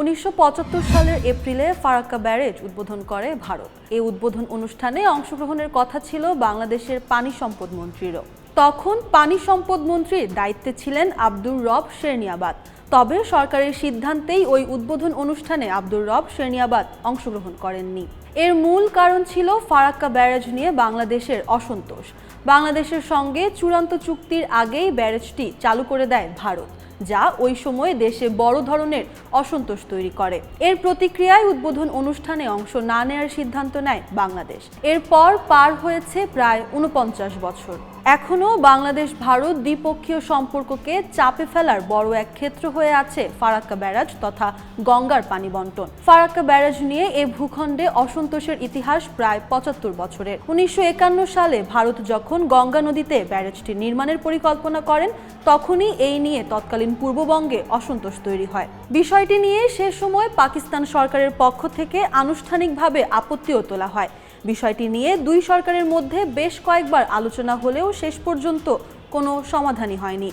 উনিশশো পঁচাত্তর সালের এপ্রিলে ফারাক্কা ব্যারেজ উদ্বোধন করে ভারত। এই উদ্বোধন অনুষ্ঠানে অংশগ্রহণের কথা ছিল বাংলাদেশের পানি সম্পদ মন্ত্রীরও। তখন পানি সম্পদ মন্ত্রীর দায়িত্বে ছিলেন আব্দুর রব শেরনিয়াবাদ। তবে সরকারের সিদ্ধান্তেই ওই উদ্বোধন অনুষ্ঠানে আব্দুর রব শেরনিয়াবাদ অংশগ্রহণ করেননি। এর মূল কারণ ছিল ফারাক্কা ব্যারেজ নিয়ে বাংলাদেশের অসন্তোষ। বাংলাদেশের সঙ্গে চূড়ান্ত চুক্তির আগেই ব্যারেজটি চালু করে দেয় ভারত। যা ওই সময়ে দেশে বড় ধরনের অসন্তোষ তৈরি করে। এর প্রতিক্রিয়ায় উদ্বোধন অনুষ্ঠানে অংশ না নেয়ার সিদ্ধান্ত নেয় বাংলাদেশ। এরপর পার হয়েছে প্রায় উনপঞ্চাশ বছর। এখনও বাংলাদেশ, ভারত দ্বিপক্ষীয় সম্পর্ককে চাপে ফেলার বড় এক ক্ষেত্র হয়ে আছে ফারাক্কা ব্যারাজ তথা গঙ্গার পানি বন্টন। ফারাক্কা ব্যারাজ নিয়ে এ ভূখণ্ডে অসন্তোষের ইতিহাস প্রায় পঁচাত্তর বছরের। উনিশশো একান্ন সালে ভারত যখন গঙ্গা নদীতে ব্যারাজটি নির্মাণের পরিকল্পনা করেন, তখনই এই নিয়ে তৎকালীন পূর্ববঙ্গে অসন্তোষ তৈরি হয়। বিষয়টি নিয়ে সে সময় পাকিস্তান সরকারের পক্ষ থেকে আনুষ্ঠানিকভাবে আপত্তিও তোলা হয়। বিষয়টি নিয়ে দুই সরকারের মধ্যে বেশ কয়েকবার আলোচনা হলেও শেষ পর্যন্ত কোনো সমাধানই হয়নি।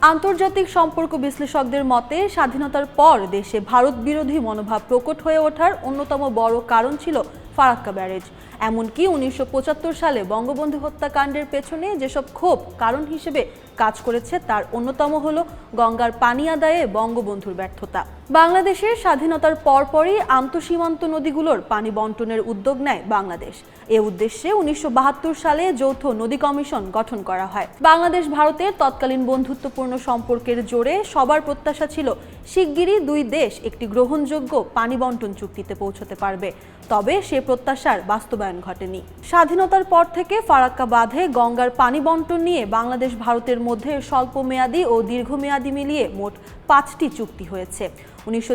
আন্তর্জাতিক সম্পর্ক বিশ্লেষকদের মতে, স্বাধীনতার পর দেশে ভারত বিরোধী মনোভাব প্রকট হয়ে ওঠার অন্যতম বড় কারণ ছিল ফারাক্কা ব্যারেজ। এমনকি উনিশশো পঁচাত্তর সালে বঙ্গবন্ধু হত্যাকাণ্ডের পেছনে যেসব ক্ষোভ কারণ হিসেবে কাজ করেছে, তার অন্যতম হল গঙ্গার পানি আদায়ে বঙ্গবন্ধুর ব্যর্থতা। বাংলাদেশের স্বাধীনতার পরপরই আন্তঃসীমান্ত নদীগুলোর পানি বন্টনের উদ্যোগ নেয় বাংলাদেশ। এ উদ্দেশ্যে উনিশশো বাহাত্তর সালে যৌথ নদী কমিশন গঠন করা হয়। বাংলাদেশ ভারতের তৎকালীন বন্ধুত্বপূর্ণ সম্পর্কের জোরে সবার প্রত্যাশা ছিল, শিগগিরই দুই দেশ একটি গ্রহণযোগ্য পানি বন্টন চুক্তিতে পৌঁছতে পারবে। তবে সে প্রত্যাশার বাস্তবায়ন ঘটেনি। স্বাধীনতার পর থেকে ফারাক্কা বাঁধে গঙ্গার পানি বন্টন নিয়ে বাংলাদেশ ভারতের মধ্যে স্বল্প মেয়াদী ও দীর্ঘমেয়াদী মিলিয়ে মোট পাঁচটি চুক্তি হয়েছে। উনিশশো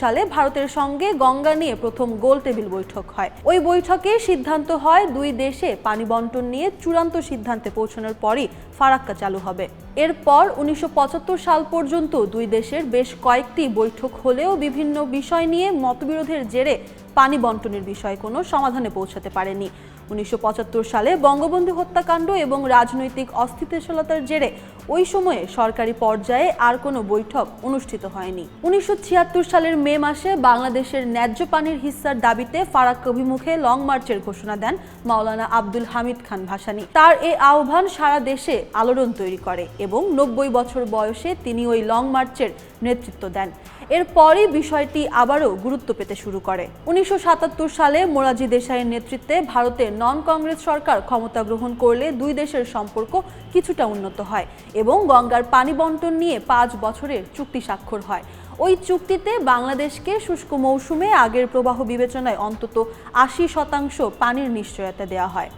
সালে ভারতের সঙ্গে গঙ্গা নিয়ে প্রথম গোল টেবিল বৈঠক হয়। ওই বৈঠকে সিদ্ধান্ত হয়, দুই দেশে পানি বন্টন নিয়ে চূড়ান্ত সিদ্ধান্তে পৌঁছানোর পরই ফারাক্কা চালু হবে। এরপর উনিশশো পঁচাত্তর সাল পর্যন্ত দুই দেশের বেশ কয়েকটি বৈঠক হলেও বিভিন্ন বিষয় নিয়ে মতবিরোধের জেরে পানি বন্টনের বিষয়ে কোনো সমাধানে পৌঁছাতে পারেনি। উনিশশো পঁচাত্তর সালে বঙ্গবন্ধু হত্যাকাণ্ড এবং রাজনৈতিক অস্থিতিশীলতার জেরে ওই সময়ে সরকারি পর্যায়ে আর কোনো বৈঠক অনুষ্ঠিত হয়নি। উনিশশো ছিয়াত্তর সালের মে মাসে বাংলাদেশের ন্যায্য পানির হিস্সার দাবিতে ফারাক অভিমুখে লং মার্চের ঘোষণা দেন মাওলানা আব্দুল হামিদ খান ভাসানী। তার এ আহ্বান সারা দেশে আলোড়ন তৈরি করে এবং নব্বই বছর বয়সে তিনি ওই লং মার্চের নেতৃত্ব দেন। এরপরই বিষয়টি আবারও গুরুত্ব পেতে শুরু করে। উনিশশো সাতাত্তর সালে মোরাজি দেশাইয়ের নেতৃত্বে ভারতের নন কংগ্রেস সরকার ক্ষমতা গ্রহণ করলে দুই দেশের সম্পর্ক কিছুটা উন্নত হয় এবং গঙ্গার পানি বন্টন নিয়ে পাঁচ বছরের চুক্তি স্বাক্ষর হয়। ওই চুক্তিতে বাংলাদেশকে শুষ্ক মৌসুমে আগের প্রবাহ বিবেচনায় অন্তত আশি শতাংশ পানির নিশ্চয়তা দেওয়া হয়।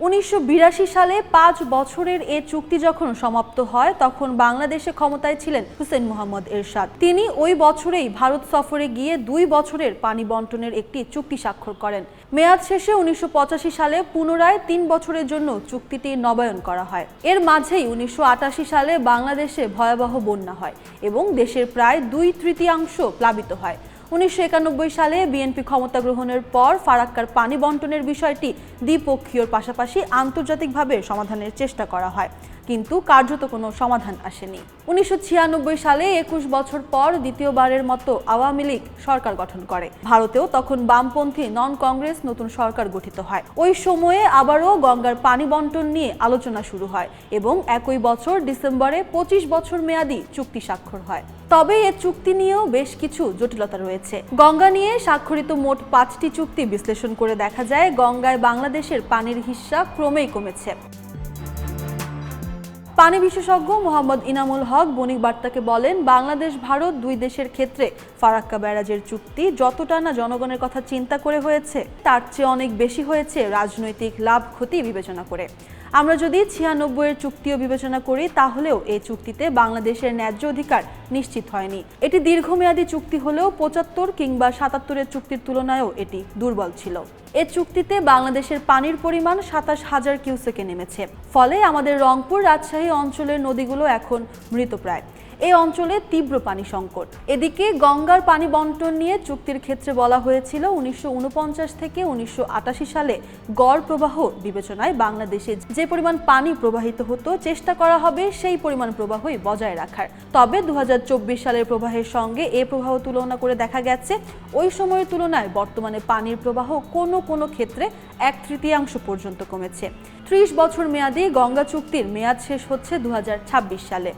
উনিশশো বিরাশি সালে পাঁচ বছরের এ চুক্তি যখন সমাপ্ত হয়, তখন বাংলাদেশে ক্ষমতায় ছিলেন হুসেন মোহাম্মদ এরশাদ। তিনি ওই বছরেই ভারত সফরে গিয়ে দুই বছরের পানি বন্টনের একটি চুক্তি স্বাক্ষর করেন। মেয়াদ শেষে উনিশশো পঁচাশি সালে পুনরায় তিন বছরের জন্য চুক্তিটি নবায়ন করা হয়। এর মাঝেই উনিশশো আটাশি সালে বাংলাদেশে ভয়াবহ বন্যা হয় এবং দেশের প্রায় দুই তৃতীয়াংশ প্লাবিত হয়। উনিশশো একানব্বই সালে বিএনপি ক্ষমতা গ্রহণের পর ফারাক্কার পানি বন্টনের বিষয়টি দ্বিপক্ষীয়র পাশাপাশি আন্তর্জাতিকভাবে সমাধানের চেষ্টা করা হয়। কিন্তু কার্যত কোনো সমাধান আসেনি। উনিশশো সালে একুশ বছর পর দ্বিতীয়বারের মতো আওয়ামী লীগ সরকার গঠন করে। ভারতেও তখন বামপন্থী নন কংগ্রেস নতুন সরকার গঠিত হয়। ওই সময়ে আবারও গঙ্গার পানি বন্টন নিয়ে আলোচনা শুরু হয় এবং একই বছর ডিসেম্বরে পঁচিশ বছর মেয়াদী চুক্তি স্বাক্ষর হয়। তবে এ চুক্তি নিয়েও বেশ কিছু জটিলতা রয়েছে। গঙ্গা নিয়ে স্বাক্ষরিত মোট পাঁচটি চুক্তি বিশ্লেষণ করে দেখা যায়, গঙ্গায় বাংলাদেশের পানির হিস্সা ক্রমেই কমেছে। পানি বিশেষজ্ঞ মোহাম্মদ ইনামুল হক বণিক বার্তাকে বলেন, বাংলাদেশ, ভারত দুই দেশের ক্ষেত্রে ফারাক্কা ব্যারাজের চুক্তি যতটা না জনগণের কথা চিন্তা করে হয়েছে, তার চেয়ে অনেক বেশি হয়েছে রাজনৈতিক লাভ ক্ষতি বিবেচনা করে। আমরা যদি ছিয়ানব্বইয়ের চুক্তিও বিবেচনা করি, তাহলেও এই চুক্তিতে বাংলাদেশের ন্যায্য অধিকার নিশ্চিত হয়নি। এটি দীর্ঘমেয়াদী চুক্তি হলেও পঁচাত্তর কিংবা সাতাত্তরের চুক্তির তুলনায়ও এটি দুর্বল ছিল। এ চুক্তিতে বাংলাদেশের পানির পরিমাণ সাতাশ হাজার কিউসেকে নেমেছে। ফলে আমাদের রংপুর রাজশাহী অঞ্চলের নদীগুলো এখন মৃতপ্রায়। এই অঞ্চলে তীব্র পানি সংকট। এদিকে গঙ্গার পানি বন্টন নিয়ে চুক্তির ক্ষেত্রে বলা হয়েছিল উনিশশো উনপঞ্চাশ থেকে উনিশশো আটাশি সালে গড় প্রবাহ বিবেচনায় বাংলাদেশে যে পরিমাণ পানি প্রবাহিত হতো, চেষ্টা করা হবে সেই পরিমাণ প্রবাহই বজায় রাখার। তবে দু হাজার চব্বিশ সালের প্রবাহের সঙ্গে এ প্রবাহ তুলনা করে দেখা গেছে, ওই সময়ের তুলনায় বর্তমানে পানির প্রবাহ কোনো কোনো ক্ষেত্রে এক তৃতীয়াংশ পর্যন্ত কমেছে। ত্রিশ বছর মেয়াদী গঙ্গা চুক্তির মেয়াদ শেষ হচ্ছে দু হাজার ছাব্বিশ সালে।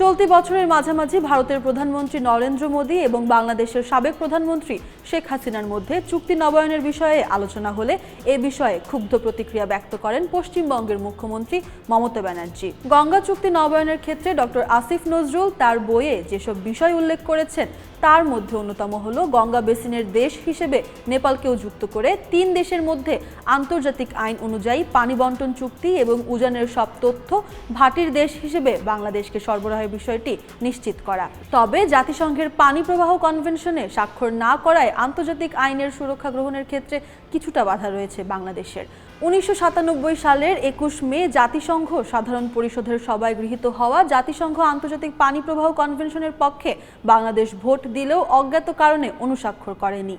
চলতি বছরের মাঝামাঝি ভারতের প্রধানমন্ত্রী নরেন্দ্র মোদী এবং বাংলাদেশের সাবেক প্রধানমন্ত্রী শেখ হাসিনার মধ্যে চুক্তি নবায়নের বিষয়ে আলোচনা হলে এ বিষয়ে ক্ষুব্ধ প্রতিক্রিয়া ব্যক্ত করেন পশ্চিমবঙ্গের মুখ্যমন্ত্রী মমতা ব্যানার্জি। গঙ্গা চুক্তি নবায়নের ক্ষেত্রে ডক্টর আসিফ নজরুল তার বইয়ে যেসব বিষয় উল্লেখ করেছেন তার মধ্যে অন্যতম হল গঙ্গা বেসিনের দেশ হিসেবে নেপালকেও যুক্ত করে তিন দেশের মধ্যে আন্তর্জাতিক আইন অনুযায়ী পানি বন্টন চুক্তি এবং উজানের সব তথ্য ভাটির দেশ হিসেবে বাংলাদেশকে সরবরাহের বিষয়টি নিশ্চিত করা। তবে জাতিসংঘের পানি প্রবাহ কনভেনশনে স্বাক্ষর না করায় আন্তর্জাতিক আইনের সুরক্ষা গ্রহণের ক্ষেত্রে কিছুটা বাধা রয়েছে বাংলাদেশের। উনিশশো সাতানব্বই সালের একুশ মে জাতিসংঘ সাধারণ পরিষদের সভায় গৃহীত হওয়া জাতিসংঘ আন্তর্জাতিক পানি প্রবাহ কনভেনশনের পক্ষে বাংলাদেশ ভোট দিলেও অজ্ঞাত কারণে অনুস্বাক্ষর করেনি।